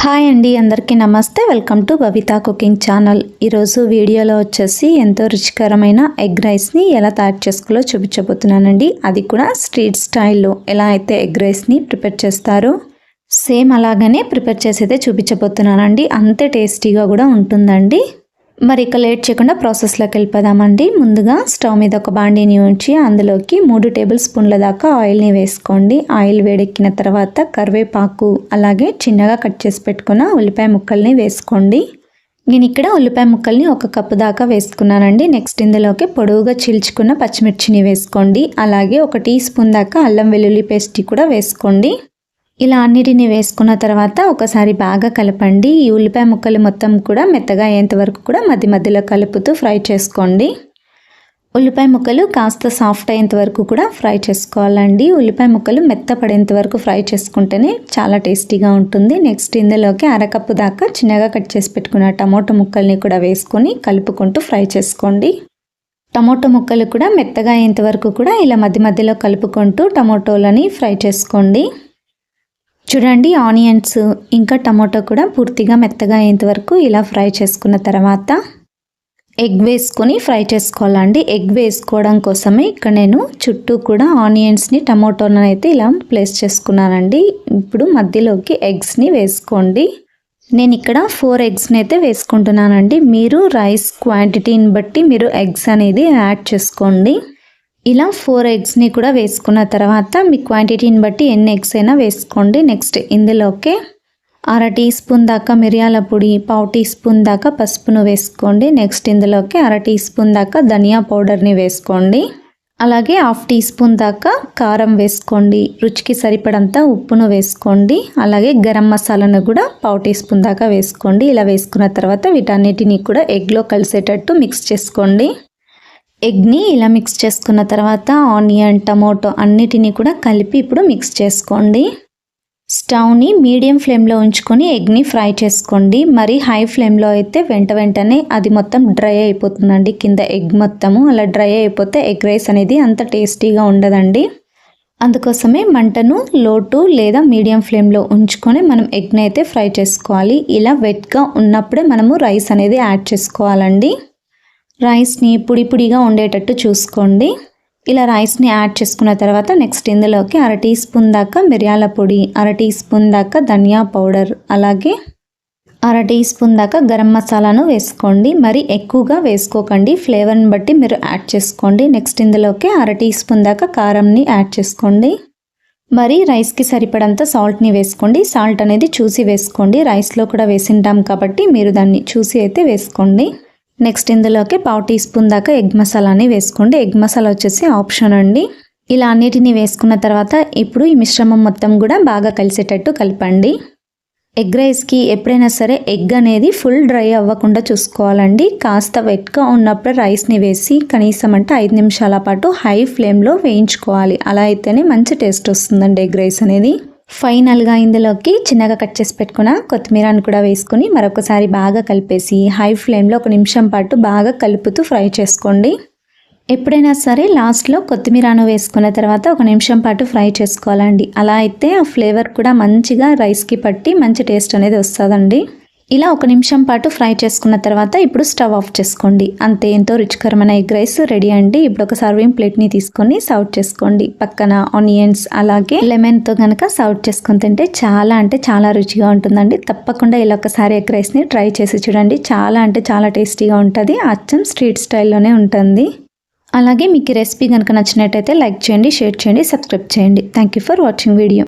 Hi అండి అందరికీ నమస్తే. Welcome to Babita cooking channel. ఈరోజు వీడియోలో వచ్చేసి ఎంతో రుచికరమైన ఎగ్ రైస్ని ఎలా తయారు చేసుకోవాలో చూపించబోతున్నానండి. అది కూడా స్ట్రీట్ స్టైల్లో ఎలా అయితే ఎగ్ రైస్ని ప్రిపేర్ చేస్తారో సేమ్ అలాగనే ప్రిపేర్ చేసి అయితే చూపించబోతున్నానండి. అంతే టేస్టీగా కూడా ఉంటుందండి. మరి ఇక లేట్ చేయకుండా ప్రాసెస్లోకి వెళ్ళిపోదామండి. ముందుగా స్టవ్ మీద ఒక బాండీని ఉంచి అందులోకి మూడు టేబుల్ స్పూన్ల దాకా ఆయిల్ని వేసుకోండి. ఆయిల్ వేడెక్కిన తర్వాత కరివేపాకు అలాగే చిన్నగా కట్ చేసి పెట్టుకున్న ఉల్లిపాయ ముక్కల్ని వేసుకోండి. నేను ఇక్కడ ఉల్లిపాయ ముక్కల్ని ఒక కప్పు దాకా వేసుకున్నానండి. నెక్స్ట్ ఇందులోకి పొడవుగా చీల్చుకున్న పచ్చిమిర్చిని వేసుకోండి. అలాగే ఒక టీ స్పూన్ దాకా అల్లం వెల్లుల్లి పేస్ట్ కూడా వేసుకోండి. ఇలా అన్నిటిని వేసుకున్న తర్వాత ఒకసారి బాగా కలపండి. ఈ ఉల్లిపాయ ముక్కలు మొత్తం కూడా మెత్తగా అయ్యేంత వరకు కూడా మధ్య మధ్యలో కలుపుతూ ఫ్రై చేసుకోండి. ఉల్లిపాయ ముక్కలు కాస్త సాఫ్ట్ అయ్యేంత వరకు కూడా ఫ్రై చేసుకోవాలండి. ఉల్లిపాయ ముక్కలు మెత్తపడేంత వరకు ఫ్రై చేసుకుంటేనే చాలా టేస్టీగా ఉంటుంది. నెక్స్ట్ ఇందులోకి అరకప్పు దాకా చిన్నగా కట్ చేసి పెట్టుకున్న టమోటో ముక్కల్ని కూడా వేసుకొని కలుపుకుంటూ ఫ్రై చేసుకోండి. టమోటో ముక్కలు కూడా మెత్తగా అయ్యేంత వరకు కూడా ఇలా మధ్య మధ్యలో కలుపుకుంటూ టమోటోలని ఫ్రై చేసుకోండి. చూడండి ఆనియన్స్ ఇంకా టమాటో కూడా పూర్తిగా మెత్తగా అయ్యేంత వరకు ఇలా ఫ్రై చేసుకున్న తర్వాత ఎగ్ వేసుకొని ఫ్రై చేసుకోవాలండి. ఎగ్ వేసుకోవడం కోసమే ఇక్కడ నేను చుట్టూ కూడా ఆనియన్స్ని టమాటోని అయితే ఇలా ప్లేస్ చేసుకున్నానండి. ఇప్పుడు మధ్యలోకి ఎగ్స్ని వేసుకోండి. నేను ఇక్కడ ఫోర్ ఎగ్స్ని అయితే వేసుకుంటున్నానండి. మీరు రైస్ క్వాంటిటీని బట్టి మీరు ఎగ్స్ అనేది యాడ్ చేసుకోండి. ఇలా ఫోర్ ఎగ్స్ని కూడా వేసుకున్న తర్వాత మీ క్వాంటిటీని బట్టి ఎన్ని ఎగ్స్ అయినా వేసుకోండి. నెక్స్ట్ ఇందులోకి అర టీ స్పూన్ దాకా మిరియాల పొడి పావు టీ స్పూన్ దాకా పసుపును వేసుకోండి. నెక్స్ట్ ఇందులోకి అర టీ స్పూన్ దాకా ధనియా పౌడర్ని వేసుకోండి. అలాగే హాఫ్ టీ స్పూన్ దాకా కారం వేసుకోండి. రుచికి సరిపడంత ఉప్పును వేసుకోండి. అలాగే గరం మసాలాను కూడా పావు టీ స్పూన్ దాకా వేసుకోండి. ఇలా వేసుకున్న తర్వాత వీటన్నిటిని కూడా ఎగ్లో కలిసేటట్టు మిక్స్ చేసుకోండి. ఎగ్ని ఇలా మిక్స్ చేసుకున్న తర్వాత ఆనియన్ టమోటో అన్నిటినీ కూడా కలిపి ఇప్పుడు మిక్స్ చేసుకోండి. స్టవ్ని మీడియం ఫ్లేమ్లో ఉంచుకొని ఎగ్ని ఫ్రై చేసుకోండి. మరి హై ఫ్లేమ్లో అయితే వెంట వెంటనే అది మొత్తం డ్రై అయిపోతుందండి. కింద ఎగ్ మొత్తము అలా డ్రై అయిపోతే ఎగ్ రైస్ అనేది అంత టేస్టీగా ఉండదండి. అందుకోసమే మంటను లోటు లేదా మీడియం ఫ్లేమ్లో ఉంచుకొని మనం ఎగ్ని అయితే ఫ్రై చేసుకోవాలి. ఇలా వెట్గా ఉన్నప్పుడే మనము రైస్ అనేది యాడ్ చేసుకోవాలండి. రైస్ని పొడిపొడిగా ఉండేటట్టు చూసుకోండి. ఇలా రైస్ని యాడ్ చేసుకున్న తర్వాత నెక్స్ట్ ఇందులోకి అర టీ స్పూన్ దాకా మిరియాల పొడి అర టీ స్పూన్ దాకా ధనియా పౌడర్ అలాగే అర టీ స్పూన్ దాకా గరం మసాలాను వేసుకోండి. మరి ఎక్కువగా వేసుకోకండి. ఫ్లేవర్ని బట్టి మీరు యాడ్ చేసుకోండి. నెక్స్ట్ ఇందులోకి అర టీ స్పూన్ దాకా కారంని యాడ్ చేసుకోండి. మరి రైస్కి సరిపడంత సాల్ట్ని వేసుకోండి. సాల్ట్ అనేది చూసి వేసుకోండి. రైస్లో కూడా వేసింటాం కాబట్టి మీరు దాన్ని చూసి అయితే వేసుకోండి. నెక్స్ట్ ఇందులోకి పావు టీ స్పూన్ దాకా ఎగ్ మసాలాని వేసుకోండి. ఎగ్ మసాలా వచ్చేసి ఆప్షన్ అండి. ఇలా అన్నిటిని వేసుకున్న తర్వాత ఇప్పుడు ఈ మిశ్రమం మొత్తం కూడా బాగా కలిసేటట్టు కలపండి. ఎగ్ రైస్కి ఎప్పుడైనా సరే ఎగ్ అనేది ఫుల్ డ్రై అవ్వకుండా చూసుకోవాలండి. కాస్త వెట్గా ఉన్నప్పుడు రైస్ని వేసి కనీసం అంటే ఐదు నిమిషాల పాటు హై ఫ్లేమ్లో వేయించుకోవాలి. అలా అయితేనే మంచి టేస్ట్ వస్తుందండి ఎగ్ రైస్ అనేది. ఫైనల్గా ఇందులోకి చిన్నగా కట్ చేసి పెట్టుకున్న కొత్తిమీరని కూడా వేసుకుని మరొకసారి బాగా కలిపేసి హై ఫ్లేమ్లో ఒక నిమిషం పాటు బాగా కలుపుతూ ఫ్రై చేసుకోండి. ఎప్పుడైనా సరే లాస్ట్లో కొత్తిమీరను వేసుకున్న తర్వాత ఒక నిమిషం పాటు ఫ్రై చేసుకోవాలండి. అలా అయితే ఆ ఫ్లేవర్ కూడా మంచిగా రైస్కి పట్టి మంచి టేస్ట్ అనేది వస్తుందండి. ఇలా ఒక నిమిషం పాటు ఫ్రై చేసుకున్న తర్వాత ఇప్పుడు స్టవ్ ఆఫ్ చేసుకోండి. అంతే ఎంతో రుచికరమైన ఎగ్ రైస్ రెడీ అండి. ఇప్పుడు ఒక సర్వింగ్ ప్లేట్ని తీసుకొని సర్వ్ చేసుకోండి. పక్కన ఆనియన్స్ అలాగే లెమన్తో కనుక సర్వ్ చేసుకుని తింటే చాలా అంటే చాలా రుచిగా ఉంటుందండి. తప్పకుండా ఇలా ఒకసారి ఎగ్ రైస్ని ట్రై చేసి చూడండి. చాలా అంటే చాలా టేస్టీగా ఉంటుంది. అచ్చం స్ట్రీట్ స్టైల్లోనే ఉంటుంది. అలాగే మీకు రెసిపీ కనుక నచ్చినట్టయితే లైక్ చేయండి షేర్ చేయండి సబ్స్క్రైబ్ చేయండి. Thank you for watching video